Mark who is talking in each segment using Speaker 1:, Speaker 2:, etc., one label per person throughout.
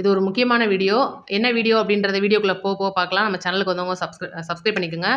Speaker 1: இது ஒரு முக்கியமான வீடியோ. என்ன வீடியோ அப்படின்றத வீடியோக்குள்ளே போக போக பார்க்கலாம். நம்ம சேனலுக்கு வந்தவங்க சப்ஸ்கிரை சப்ஸ்கிரைப் பண்ணிக்கோங்க.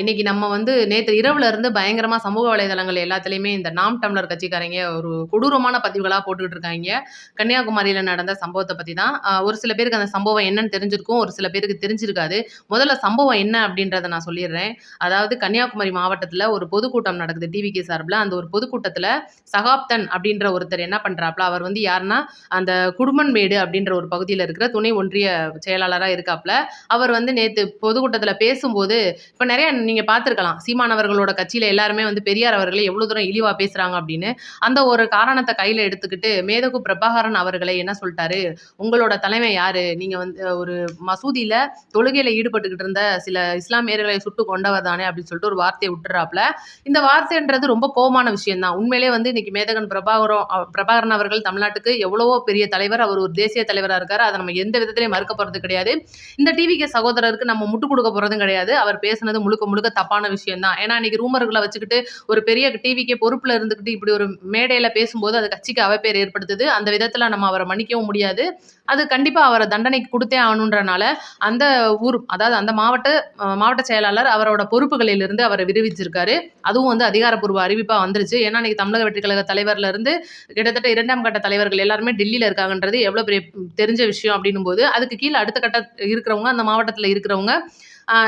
Speaker 1: இன்றைக்கி நம்ம வந்து நேற்று இரவுலேருந்து பயங்கரமாக சமூக வலைதளங்கள் எல்லாத்துலேயுமே இந்த நாம் டம்ளர் கட்சிக்காரங்க ஒரு கொடூரமான பதிவுகளாக போட்டுக்கிட்டு இருக்காங்க. கன்னியாகுமரியில் நடந்த சம்பவத்தை பற்றி தான். ஒரு சில பேருக்கு அந்த சம்பவம் என்னன்னு தெரிஞ்சிருக்கும். ஒரு சில பேருக்கு தெரிஞ்சிருக்காது. முதல்ல சம்பவம் என்ன அப்படின்றத நான் சொல்லிடுறேன். அதாவது கன்னியாகுமரி மாவட்டத்தில் ஒரு பொதுக்கூட்டம் நடக்குது டிவிகே சார்பில். அந்த ஒரு பொதுக்கூட்டத்தில் சகாப்தன் அப்படின்ற ஒருத்தர் என்ன பண்ணுறாப்புல அவர் வந்து யாருன்னா அந்த குடும்பன்மேடு அப்படின்ற ஒரு பகுதியில் இருக்கிற துணை ஒன்றிய செயலாளராக இருக்காப்புல அவர் வந்து நேற்று பொதுக்கூட்டத்தில் பேசும்போது இப்போ நிறைய நீங்கள் பார்த்துருக்கலாம் சீமானவர்களோட கட்சியில் எல்லாருமே வந்து பெரியார் அவர்களை எவ்வளோ தூரம் இழிவாக பேசுகிறாங்க அப்படின்னு. அந்த ஒரு காரணத்தை கையில் எடுத்துக்கிட்டு மேதகு பிரபாகரன் அவர்களை என்ன சொல்லிட்டாரு? உங்களோட தலைமை யாரு? நீங்கள் வந்து ஒரு மசூதியில் தொழுகையில் ஈடுபட்டுக்கிட்டு இருந்த சில இஸ்லாமியர்களை சுட்டு கொண்டவர் தானே அப்படின்னு சொல்லிட்டு ஒரு வார்த்தையை விட்டுறாப்புல இந்த வார்த்தைன்றது ரொம்ப கோமான விஷயம் தான் உண்மையிலே வந்து இன்னைக்கு மேதகன் பிரபாகரம் பிரபாகரன் அவர்கள் தமிழ்நாட்டுக்கு எவ்வளவோ பெரிய தலைவர் அவர் ஒரு தேசிய தலைவராக இருக்காரு. அதை நம்ம எந்த விதத்திலையும் மறுக்க போகிறது கிடையாது. இந்த டிவிக்கு சகோதரருக்கு நம்ம முட்டு கொடுக்க போகிறதும் கிடையாது. அவர் பேசுனது முழுக்க முழுக்க தப்பான விஷயம் தான் ஏன்னா இன்னைக்கு ரூமர்களை வச்சுக்கிட்டு ஒரு பெரிய டிவிக்கே பொறுப்பில் இருந்துக்கிட்டு இப்படி ஒரு மேடையில் பேசும்போது அது கட்சிக்கு அவப்பேர் ஏற்படுத்துது. அந்த விதத்தில் நம்ம அவரை மன்னிக்கவும் முடியாது. அது கண்டிப்பாக அவரை தண்டனைக்கு கொடுத்தே ஆகணுன்றனால அந்த ஊர் அதாவது அந்த மாவட்ட மாவட்ட செயலாளர் அவரோட பொறுப்புகளிலிருந்து அவரை விரிவிச்சிருக்காரு அதுவும் வந்து அதிகாரப்பூர்வ அறிவிப்பாக வந்துருச்சு. ஏன்னா இன்னைக்கு தமிழக வெற்றி கழக தலைவர்ல இருந்து கிட்டத்தட்ட இரண்டாம் கட்ட தலைவர்கள் எல்லாருமே டெல்லியில் இருக்காங்கன்றது எவ்வளோ பெரிய தெரிஞ்ச விஷயம் அப்படின்னும் போது அதுக்கு கீழே அடுத்த கட்ட இருக்கிறவங்க அந்த மாவட்டத்தில் இருக்கிறவங்க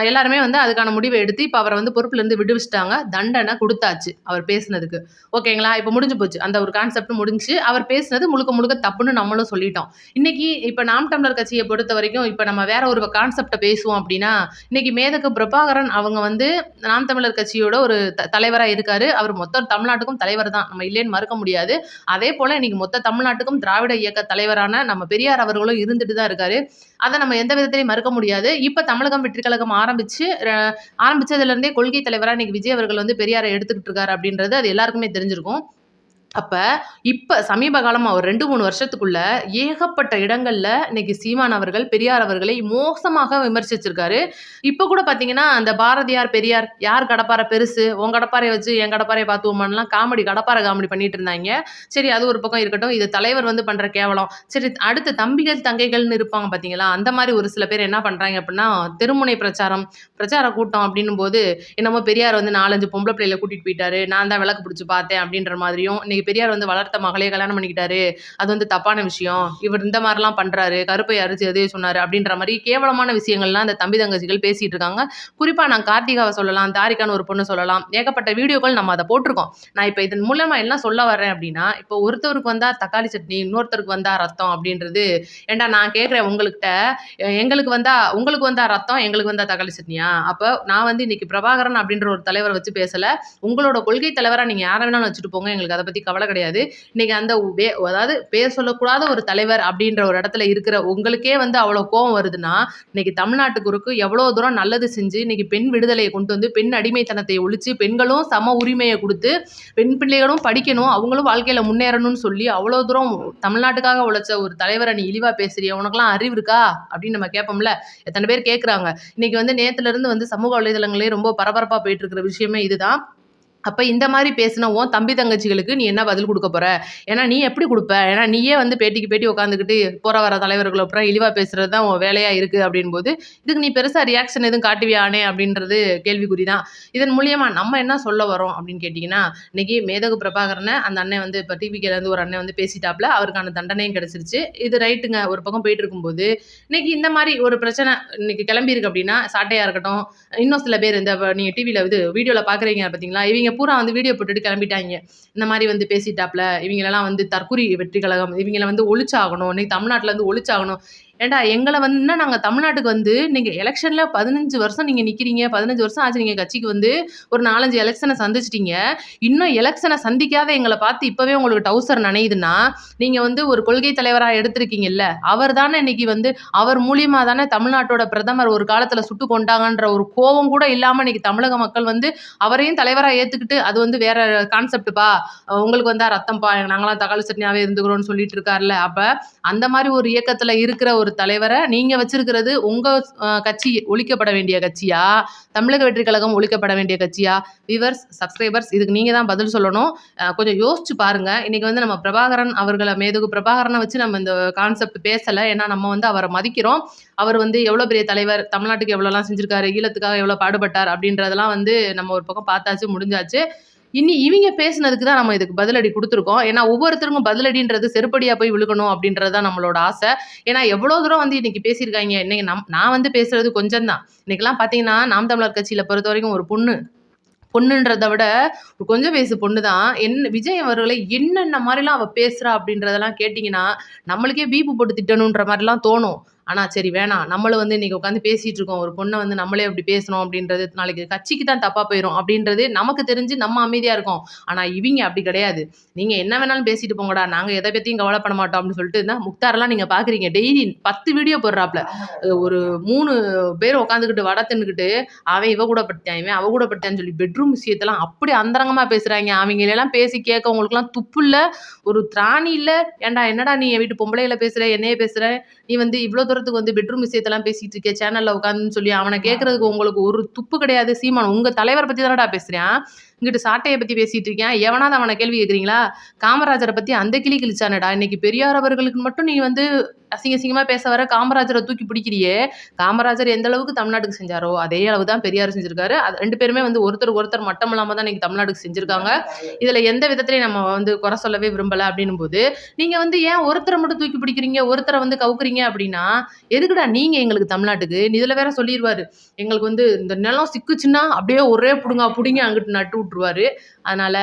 Speaker 1: எல்லாருமே வந்து அதுக்கான முடிவை எடுத்து இப்போ அவரை வந்து பொறுப்புலேருந்து விடுவிச்சிட்டாங்க. தண்டனை கொடுத்தாச்சு அவர் பேசுனதுக்கு. ஓகேங்களா? இப்போ முடிஞ்சு போச்சு. அந்த ஒரு கான்செப்ட் முடிஞ்சு அவர் பேசுனது முழுக்க முழுக்க தப்புன்னு நம்மளும் சொல்லிட்டோம். இன்னைக்கு இப்போ நாம் தமிழர் கட்சியை பொறுத்த வரைக்கும் இப்போ நம்ம வேற ஒரு கான்செப்டை பேசுவோம் அப்படின்னா இன்னைக்கு மேதகு பிரபாகரன் அவங்க வந்து நாம் தமிழர் கட்சியோட ஒரு த தலைவராக இருக்காரு. அவர் மொத்த தமிழ்நாட்டுக்கும் தலைவர் தான். நம்ம இல்லைன்னு மறுக்க முடியாது. அதே போல் இன்னைக்கு மொத்த தமிழ்நாட்டுக்கும் திராவிட இயக்க தலைவரான நம்ம பெரியார் அவர்களும் இருந்துட்டு தான் இருக்காரு. அதை நம்ம எந்த விதத்திலையும் மறுக்க முடியாது. இப்போ தமிழகம் வெற்றி கழகம் ஆரம்பிச்சு ர- ஆரம்பிச்சதுலேருந்தே கொள்கை தலைவராக இன்னைக்கு விஜய் அவர்கள் வந்து பெரியாரை எடுத்துக்கிட்டு இருக்காரு அப்படின்றது அது எல்லாருக்குமே தெரிஞ்சிருக்கும். அப்போ இப்போ சமீப காலமாக ஒரு ரெண்டு மூணு வருஷத்துக்குள்ள ஏகப்பட்ட இடங்களில் இன்னைக்கு சீமான் அவர்கள் பெரியார் அவர்களை மோசமாக விமர்சிச்சிருக்காரு. இப்போ கூட பார்த்தீங்கன்னா அந்த பாரதியார் பெரியார் யார் கடப்பாரை பெருசு உன் கடப்பாறையை வச்சு என் கடப்பாரையை பார்த்துவோமான்லாம் காமெடி கடப்பாரை காமெடி பண்ணிட்டு இருந்தாங்க. சரி அது ஒரு பக்கம் இருக்கட்டும் இது தலைவர் வந்து பண்ணுற கேவலம். சரி அடுத்து தம்பிகள் தங்கைகள்னு இருப்பாங்க பார்த்தீங்களா அந்த மாதிரி ஒரு சில பேர் என்ன பண்ணுறாங்க அப்படின்னா தெருமுனை பிரச்சாரம் பிரச்சார கூட்டம் அப்படின்னும் போது என்னமோ பெரியார் வந்து நாலஞ்சு பொம்பளை பிள்ளைகளை கூட்டிகிட்டு போயிட்டாரு நான் தான் விளக்கு பிடிச்சி பார்த்தேன் அப்படின்ற மாதிரியும் இன்னைக்கு பெரியார் வந்து வளர்த்த மகளே கல்யாணம் பண்ணிக்கிட்டாரு. அது வந்து தப்பான விஷயம். இவர் இந்த மாதிரிலாம் பண்றாரு. கருப்பை அரிசி எதையோ சொன்னாரு அப்படின்ற மாதிரி கேவலமான விஷயங்கள்லாம் அந்த தம்பி தங்கச்சிகள் பேசிட்டு இருக்காங்க. குறிப்பா நான் கார்த்திகாவை சொல்லலாம் தாரிகான்னு ஒரு பொண்ணு சொல்லலாம். ஏகப்பட்ட வீடியோக்கள் நம்ம அதை போட்டிருக்கோம். நான் இப்போ இதன் மூலமா என்ன சொல்ல வரேன் அப்படின்னா இப்போ ஒருத்தருக்கு வந்தா தக்காளி சட்னி இன்னொருத்தருக்கு வந்தா ரத்தம் அப்படின்றது ஏண்டா நான் கேட்குறேன் உங்கள்கிட்ட எங்களுக்கு வந்தா உங்களுக்கு வந்தா ரத்தம் எங்களுக்கு வந்தா தக்காளி சட்னியா? அப்போ நான் வந்து இன்னைக்கு பிரபாகரன் அப்படின்ற ஒரு தலைவரை வச்சு பேசல. உங்களோட கொள்கை தலைவராக நீங்கள் யாரை வேணாலும் வச்சுட்டு போங்க. எங்களுக்கு அதை பற்றி கவலை கிடையாது. இன்றைக்கி அந்த வே அதாவது பேர் சொல்லக்கூடாத ஒரு தலைவர் அப்படின்ற ஒரு இடத்துல இருக்கிற உங்களுக்கே வந்து அவ்வளோ கோபம் வருதுன்னா இன்னைக்கு தமிழ்நாட்டுக்கு எவ்வளோ தூரம் நல்லது செஞ்சு இன்னைக்கு பெண் விடுதலையை கொண்டு வந்து பெண் அடிமைத்தனத்தை ஒழிச்சு பெண்களும் சம உரிமையை கொடுத்து பெண் பிள்ளைகளும் படிக்கணும் அவங்களும் வாழ்க்கையில் முன்னேறணும்னு சொல்லி அவ்வளோ தூரம் தமிழ்நாட்டுக்காக உழைச்ச ஒரு தலைவரை நீ இழிவாக பேசுறிய? உனக்குலாம் அறிவு இருக்கா? அப்படின்னு நம்ம கேட்போம்ல. எத்தனை பேர் கேட்குறாங்க இன்னைக்கு வந்து நேத்துல இருந்து வந்து சமூக வலைதளங்களே ரொம்ப பரபரப்பாக போயிட்டு இருக்கிற விஷயமே இதுதான். அப்போ இந்த மாதிரி பேசின உன் தம்பி தங்கச்சிகளுக்கு நீ என்ன பதில் கொடுக்க போகிற ஏன்னா நீ எப்படி கொடுப்ப? ஏன்னா நீயே வந்து பேட்டிக்கு பேட்டி உட்காந்துக்கிட்டு போற வர தலைவர்கள் அப்புறம் இழிவாக பேசுறது தான் உன் வேலையாக இருக்கு அப்படின்போது இதுக்கு நீ பெருசாக ரியாக்ஷன் எதுவும் காட்டுவியானே அப்படின்றது கேள்விக்குறி தான் இதன் மூலியமாக நம்ம என்ன சொல்ல வரோம் அப்படின்னு கேட்டிங்கன்னா இன்றைக்கி மேதகு பிரபாகரனை அந்த அண்ணன் வந்து இப்போ டிவிக்கிலேருந்து ஒரு அண்ணன் வந்து பேசிட்டாப்ல அவருக்கான தண்டனையும் கிடச்சிருச்சு. இது ரைட்டுங்க. ஒரு பக்கம் போயிட்டு இருக்கும்போது இன்னைக்கு இந்த மாதிரி ஒரு பிரச்சனை இன்னைக்கு கிளம்பியிருக்கு அப்படின்னா சாட்டையாக இருக்கட்டும் இன்னும் சில பேர் இந்த நீங்கள் டிவியில் இது வீடியோவில் பார்க்குறீங்க பார்த்தீங்களா இவங்க பூரா வந்து வீடியோ போட்டுட்டு கிளம்பிட்டாங்க இந்த மாதிரி வந்து பேசிட்டாப்ல. இவங்களெல்லாம் வந்து தற்கூரி வெற்றி கழகம். இவங்கள வந்து ஒழிச்சாகணும். இன்னைக்கு தமிழ்நாட்டில் வந்து ஒழிச்சாகணும். ஏண்டா எங்களை வந்து இன்னும் நாங்கள் தமிழ்நாட்டுக்கு வந்து நீங்கள் எலெக்ஷனில் பதினஞ்சு வருஷம் நீங்கள் நிற்கிறீங்க பதினஞ்சு வருஷம் ஆச்சு நீங்கள் கட்சிக்கு வந்து ஒரு நாலஞ்சு எலெக்ஷனை சந்திச்சிட்டீங்க. இன்னும் எலெக்ஷனை சந்திக்காத எங்களை பார்த்து இப்போவே உங்களுக்கு டவுசர் நனையுதுன்னா நீங்கள் வந்து ஒரு கொள்கை தலைவராக எடுத்திருக்கீங்கல்ல அவர் தானே இன்னைக்கு வந்து அவர் மூலியமாக தானே தமிழ்நாட்டோட பிரதமர் ஒரு காலத்தில் சுட்டு கொண்டாங்கன்ற ஒரு கோபம் கூட இல்லாமல் இன்னைக்கு தமிழக மக்கள் வந்து அவரையும் தலைவராக ஏற்றுக்கிட்டு அது வந்து வேற கான்செப்ட்ப்பா உங்களுக்கு வந்தால் ரத்தம்ப்பா நாங்களாம் தக்காளி சட்னியாகவே இருந்துக்கிறோம்னு சொல்லிட்டு இருக்காருல்ல அப்போ அந்த மாதிரி ஒரு இயக்கத்தில் இருக்கிற ஒரு தலைவரை நீங்க வச்சிருக்கிறது உங்க கட்சி ஒழிக்கப்பட வேண்டிய கட்சியா? தமிழக வெற்றி கழகம் ஒழிக்கப்பட வேண்டிய கட்சியா? வியூவர்ஸ், சப்ஸ்கிரைபர்ஸ் இதுக்கு நீங்க தான் பதில் சொல்லணும். கொஞ்சம் யோசிச்சு பாருங்க. இன்னைக்கு வந்து நம்ம பிரபாகரன் அவர்களை மேதுகு பிரபாகரனை வச்சு நம்ம இந்த கான்செப்ட் பேசல. ஏன்னா நம்ம வந்து அவரை மதிக்கிறோம். அவர் வந்து எவ்வளோ பெரிய தலைவர், தமிழ்நாட்டுக்கு எவ்வளோலாம் செஞ்சிருக்காரு, ஈழத்துக்காக எவ்வளோ பாடுபட்டார் அப்படின்றதெல்லாம் வந்து நம்ம ஒரு பக்கம் பார்த்தாச்சு, முடிஞ்சாச்சு. இனி இவங்க பேசுனதுக்கு தான் நம்ம இதுக்கு பதிலடி கொடுத்துருக்கோம் ஏன்னா ஒவ்வொருத்தருக்கும் பதிலடின்றது செருப்படியாக போய் விழுகணும் அப்படின்றது தான் நம்மளோட ஆசை. ஏன்னா எவ்வளோ தூரம் வந்து இன்னைக்கு பேசியிருக்காங்க இன்னைக்கு நம் நான் வந்து பேசுறது கொஞ்சம் தான். இன்னைக்கெல்லாம் பார்த்தீங்கன்னா, நாம் தமிழர் கட்சியில் பொறுத்த வரைக்கும் ஒரு பொண்ணு பொண்ணுன்றத விட ஒரு கொஞ்சம் வயசு பொண்ணு தான். என்ன விஜய் அவர்களை என்னென்ன மாதிரிலாம் அவள் பேசுகிறா அப்படின்றதெல்லாம் கேட்டிங்கன்னா நம்மளுக்கே பீப்பு போட்டு திட்டணுன்ற மாதிரிலாம் தோணும். ஆனால் சரி வேணாம். நம்மளும் வந்து இன்றைக்கி உட்காந்து பேசிகிட்டு இருக்கோம். ஒரு பொண்ணை வந்து நம்மளே அப்படி பேசுனோம் அப்படின்றது நாளைக்கு கட்சிக்கு தான் தப்பாக போயிடும் அப்படின்றது நமக்கு தெரிஞ்சு நம்ம அமைதியாக இருக்கோம். ஆனால் இவங்க அப்படி கிடையாது. நீங்கள் என்ன வேணாலும் பேசிட்டு போங்கடா. நாங்க எத கவலை கவலைப்பட மாட்டோம் அப்படின்னு சொல்லிட்டு இருந்தால் முக்தாரெல்லாம் நீங்கள் பார்க்குறீங்க. டெய்லி 10 வீடியோ போடுறாப்ல. ஒரு மூணு பேர் உட்காந்துக்கிட்டு வட தின்னுக்கிட்டு, அவன் இவ கூட படுத்தான், இவன் அவ கூட படுத்தான்னு சொல்லி பெட்ரூம் விஷயத்தெல்லாம் அப்படி அந்தரங்கமாக பேசுகிறாங்க அவங்களெல்லாம் பேசி கேட்க உங்களுக்குலாம் துப்பு இல்லை ஒரு திராணி இல்லை ஏன்டா என்னடா நீ என் வீட்டு பொம்பளைகள பேசுகிற என்னையே பேசுகிற நீ வந்து இவ்வளோ தூரம் பேசுறதுக்கு வந்து பெட்ரூம் விஷயத்தெல்லாம் பேசிட்டு இருக்கேன் சேனல்ல உட்காந்துன்னு சொல்லி அவனை கேட்கறதுக்கு உங்களுக்கு ஒரு துப்பு கிடையாது. சீமான் உங்க தலைவரை பத்தி தானடா பேசுறான். இங்கிட்டு சாட்டையை பற்றி பேசிகிட்டு இருக்கேன் எவனாவது அவனை கேள்வி கேட்குறீங்களா காமராஜரை பற்றி அந்த கிளி கிழிச்சானடா இன்னைக்கு பெரியார் அவர்களுக்கு மட்டும் நீ வந்து அசிங்க அசிங்கமாக பேச வர, காமராஜரை தூக்கி பிடிக்கிறியே. காமராஜர் எந்த அளவுக்கு தமிழ்நாட்டுக்கு செஞ்சாரோ, அதே அளவு தான் பெரியார் செஞ்சிருக்காரு. அது ரெண்டு பேருமே வந்து ஒருத்தர் ஒருத்தர் மட்டம் இல்லாமல் தான் இன்னைக்கு தமிழ்நாட்டுக்கு செஞ்சிருக்காங்க. இதில் எந்த விதத்துலையும் நம்ம வந்து குறை சொல்லவே விரும்பலை அப்படின்னும் போது நீங்கள் வந்து ஏன் ஒருத்தரை மட்டும் தூக்கி பிடிக்கிறீங்க, ஒருத்தரை வந்து கவுக்குறீங்க அப்படின்னா, எதுக்குடா நீங்கள் எங்களுக்கு தமிழ்நாட்டுக்கு? இதில் வேற சொல்லிடுவார் எங்களுக்கு வந்து இந்த நிலம் சிக்குச்சுன்னா, அப்படியே ஒரே பிடுங்க பிடிங்க அங்கிட்டு நட்டு விட்டுருவார் அதனால்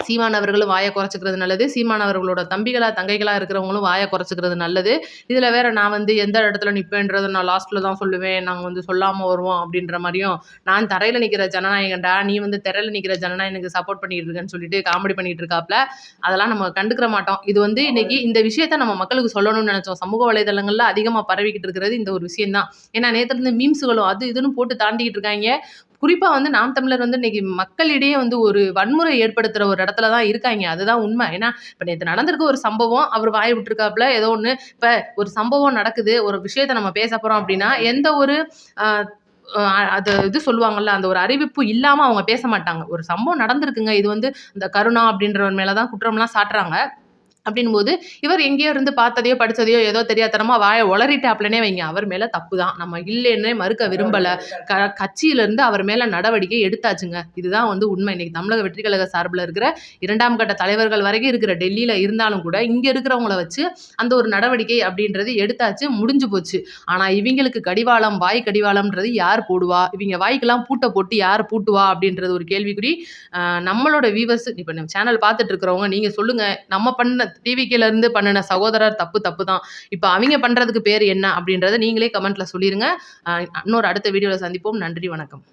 Speaker 1: சீமானவர்களும் வாயை குறைச்சிக்கிறது நல்லது. சீமானவர்களோட தம்பிகளாக தங்கைகளாக இருக்கிறவங்களும் வாயை குறைச்சிக்கிறது நல்லது. இதில் வேற நான் வந்து எந்த இடத்துல நிப்பேன்றத நான் லாஸ்ட்டில் தான் சொல்லுவேன். நாங்கள் வந்து சொல்லாமல் வருவோம் அப்படின்ற மாதிரியும் நான் தரையில் நிற்கிற ஜனநாயகன்டா, நீ வந்து தரையில் நிற்கிற ஜனநாயகனுக்கு சப்போர்ட் பண்ணிட்டு இருக்கேன்னு சொல்லிட்டு காமெடி பண்ணிட்டு இருக்காப்ல. அதெல்லாம் நம்ம கண்டுக்கிற மாட்டோம். இது வந்து இன்னைக்கு இந்த விஷயத்த நம்ம மக்களுக்கு சொல்லணும்னு நினச்சோம் சமூக வலைதளங்களில் அதிகமாக பரவிக்கிட்டு இருக்கிறது இந்த ஒரு விஷயம் தான். ஏன்னா நேற்றுலேருந்து மீம்ஸுகளும் மீம்ஸ்களும் அது இதுன்னு போட்டு தாண்டிக்கிட்டு இருக்காங்க குறிப்பாக வந்து நாம் தமிழர் வந்து இன்னைக்கு மக்களிடையே வந்து ஒரு வன்முறை ஏற்படுத்துகிற ஒரு இடத்துல தான் இருக்காங்க அதுதான் உண்மை. ஏன்னா, இப்போ நேற்று நடந்திருக்க ஒரு சம்பவம். அவர் வாய் விட்டுருக்காப்புல ஏதோ ஒன்று இப்போ ஒரு சம்பவம் நடக்குது. ஒரு விஷயத்த நம்ம பேச போகிறோம் அப்படின்னா, எந்த ஒரு அது இது சொல்லுவாங்கல்ல, அந்த ஒரு அறிவிப்பு இல்லாமல் அவங்க பேச மாட்டாங்க. ஒரு சம்பவம் நடந்திருக்குங்க. இது வந்து இந்த கருணா அப்படின்றவர் மேலே தான் குற்றம்லாம் சாட்டுறாங்க. அப்படின்னும்போது, இவர் எங்கேயோ இருந்து பார்த்ததையோ, படித்ததையோ ஏதோ தெரியாதனமா வாய உளறிட்டாப்லனே வைங்க. அவர் மேலே தப்பு தான். நம்ம இல்லைன்னே மறுக்க விரும்பலை க கட்சியிலேருந்து அவர் மேலே நடவடிக்கை எடுத்தாச்சுங்க. இதுதான் வந்து உண்மை. இன்னைக்கு தமிழக வெற்றி கழக சார்பில் இருக்கிற இரண்டாம் கட்ட தலைவர்கள் வரைக்கும் இருக்கிற டெல்லியில் இருந்தாலும் கூட, இங்கே இருக்கிறவங்கள வச்சு அந்த ஒரு நடவடிக்கை அப்படின்றது எடுத்தாச்சு, முடிஞ்சு போச்சு. ஆனால் இவங்களுக்கு கடிவாளம், வாய் கடிவாளம்ன்றது யார் போடுவா? இவங்க வாய்க்கெல்லாம் பூட்டை போட்டு யார் பூட்டுவா? அப்படின்றது ஒரு கேள்விக்குறி. நம்மளோட வியூவர்ஸ் இப்போ நம்ம சேனல் பார்த்துட்டு இருக்கிறவங்க, நீங்கள் சொல்லுங்கள் நம்ம பண்ண டிவிக்கிலேருந்து பண்ணின பண்ணுன சகோதரர் தப்பு தப்பு தான். இப்போ அவங்க பண்ணுறதுக்கு பேர் என்ன? அப்படின்றத நீங்களே கமெண்ட்டில் சொல்லிருங்க. இன்னொரு அடுத்த வீடியோவில் சந்திப்போம். நன்றி, வணக்கம்.